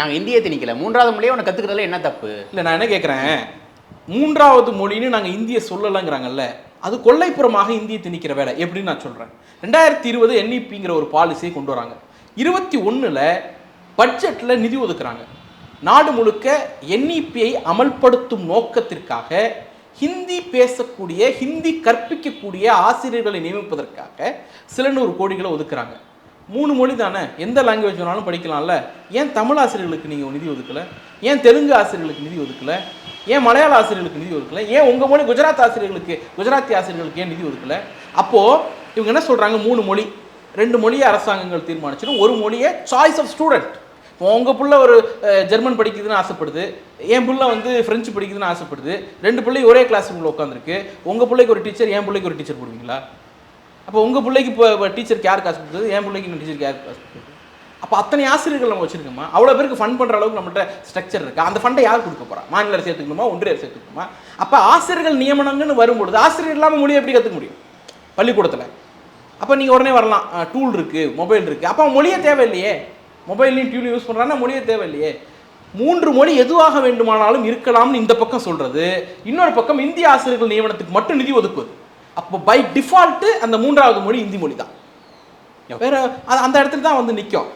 நாங்கள் இந்தியை திணிக்கல. மூன்றாவது மொழியை உனக்கு கத்துக்கிறதுல என்ன தப்பு? இல்லை நான் என்ன கேட்குறேன் மூன்றாவது மொழின்னு நாங்கள் இந்தியை சொல்லலைங்கிறாங்கல்ல அது கொள்ளைப்புறமாக இந்தியை திணிக்கிற வேலை. எப்படின்னு நான் சொல்கிறேன் ரெண்டாயிரத்தி இருபது என்இபிங்கிற ஒரு பாலிசியை கொண்டு வராங்க. இருபத்தி ஒன்றில் பட்ஜெட்டில் நிதி ஒதுக்குறாங்க. நாடு முழுக்க என்இபியை அமல்படுத்தும் நோக்கத்திற்காக ஹிந்தி பேசக்கூடிய ஹிந்தி கற்பிக்கக்கூடிய ஆசிரியர்களை நியமிப்பதற்காக சில நூறு கோடிகளை ஒதுக்குறாங்க. மூணு மொழி தானே? எந்த லாங்குவேஜ் வேணாலும் படிக்கலாம்ல? ஏன் தமிழ் ஆசிரியர்களுக்கு நீங்கள் நிதி ஒதுக்கல? ஏன் தெலுங்கு ஆசிரியர்களுக்கு நிதி ஒதுக்கல? ஏன் மலையாள ஆசிரியர்களுக்கு நிதி ஒதுக்கலை? ஏன் உங்கள் மொழி குஜராத் ஆசிரியர்களுக்கு குஜராத்தி ஆசிரியர்களுக்கு ஏன் நிதி ஒதுக்கல? அப்போது இவங்க என்ன சொல்கிறாங்க மூணு மொழி. ரெண்டு மொழியை அரசாங்கங்கள் தீர்மானிச்சிடும். ஒரு மொழியை சாய்ஸ் ஆஃப் ஸ்டூடெண்ட் இப்போ உங்கள் பிள்ளை ஒரு ஜெர்மன் படிக்குதுன்னு ஆசைப்படுது. என் பிள்ளை வந்து ஃப்ரெஞ்சு படிக்குதுன்னு ஆசைப்படுது. ரெண்டு பிள்ளை ஒரே கிளாஸ் ரூமில் உட்காந்துருக்கு உங்கள் பிள்ளைக்கு ஒரு டீச்சர் என் பிள்ளைக்கு ஒரு டீச்சர் போடுவீங்களா? அப்போ உங்கள் பிள்ளைக்கு இப்போ டீச்சருக்கு யார் காசு கொடுத்தது என் பிள்ளைக்கு இன்னும் டீச்சருக்கு யார் காசு கொடுத்தது. அப்போ அத்தனை ஆசிரியர்கள் நம்ம வச்சிருக்கோமா? அவ்வளோ பேருக்கு ஃபண்ட் பண்ணுற அளவுக்கு நம்மகிட்ட ஸ்ட்ரக்சர் இருக்கா? அந்த ஃபண்டை யார் கொடுக்க போகிறா மாநில அரசு சேர்த்துக்கணுமா ஒன்றிய அரசு சேர்த்துக்கணுமா அப்போ ஆசிரியர்கள் நியமனங்கன்னு வரும்பொழுது ஆசிரியர் இல்லாமல் மொழியை எப்படி கற்றுக்க முடியும்? பள்ளிக்கூடத்தில். அப்போ நீங்கள் உடனே வரலாம். டூல் இருக்குது மொபைல் இருக்குது அப்போ மொழியே தேவையில்லையே. மொபைல்லையும் டியூல் யூஸ் பண்ணுறான்னா மொழியே தேவையில்லையே. மூன்று மொழி எதுவாக வேண்டுமானாலும் இருக்கலாம்னு இந்த பக்கம் சொல்கிறது இன்னொரு பக்கம் இந்திய ஆசிரியர்கள் நியமனத்துக்கு மட்டும் நிதி ஒதுக்குவது. அப்போ பை டிஃபால்ட்டு அந்த மூன்றாவது மொழி இந்தி மொழி தான் வேற அந்த இடத்துல தான் வந்து நிற்கும்